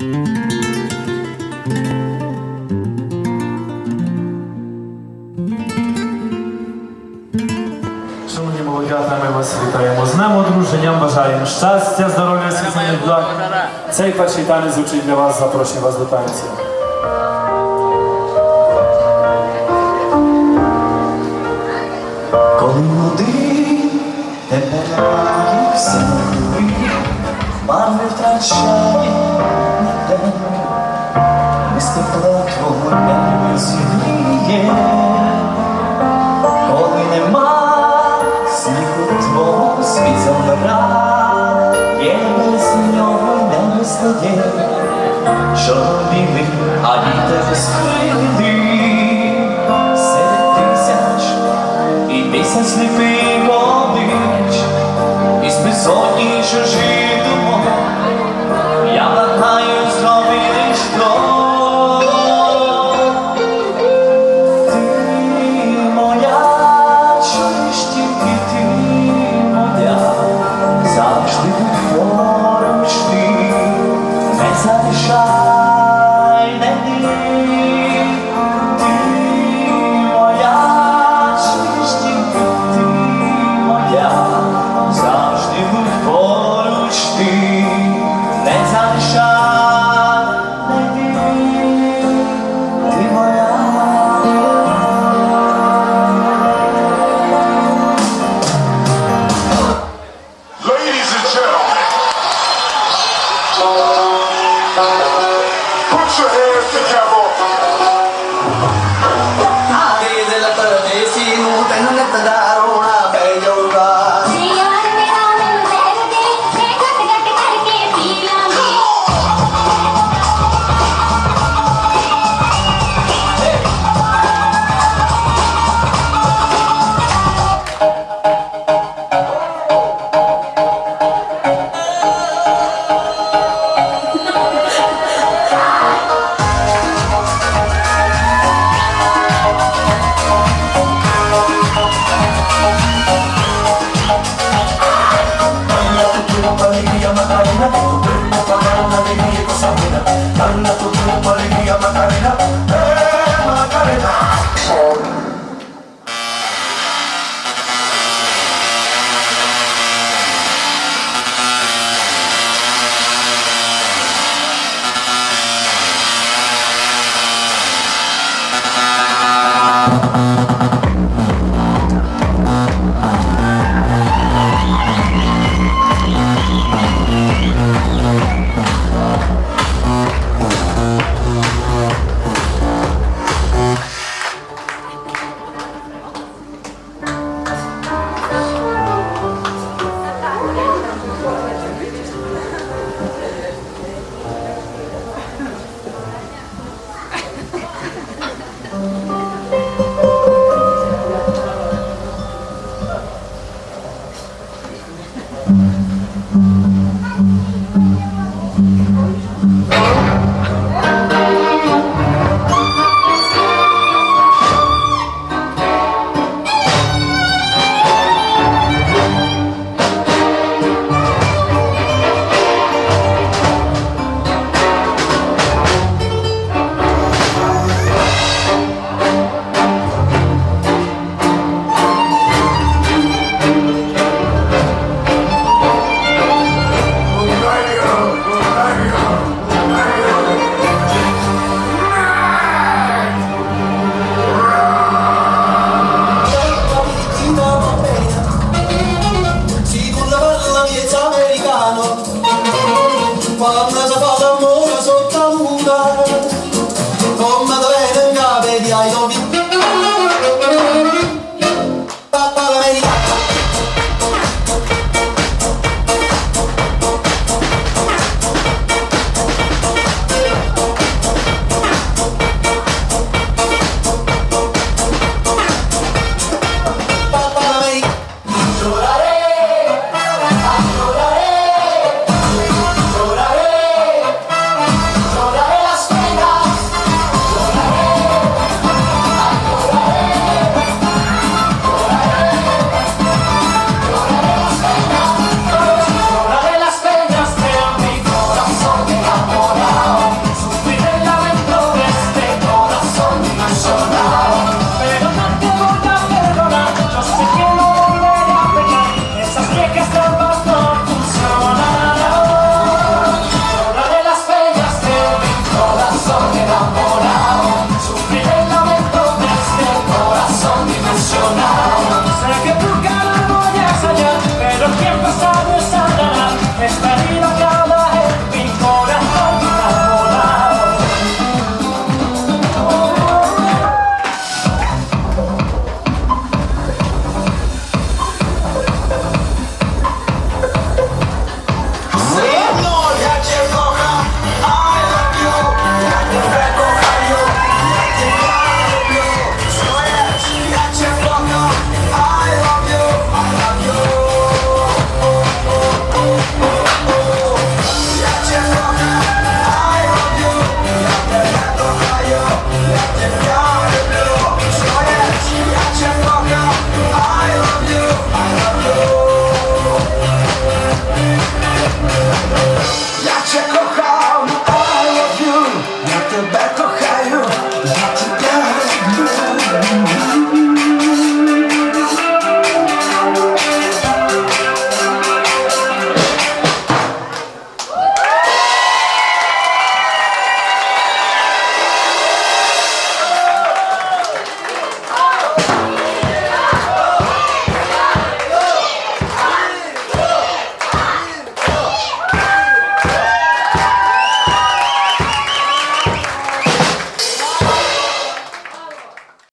Шановні молодята, ми вас вітаємо з днем одруженням, бажаємо щастя, здоров'я, світлих благ. Цей перший танець звучить для вас, запрошую вас до танцю. Коли води тебе немає все нові, не втрачає ніде, без тепла твого не зігріє, коли нема сміху твого світ замирає, без нього не вистає, що білий, а вітер скрилий серед тисяч. І місяць сліпий водич, із безодні чужих Amen.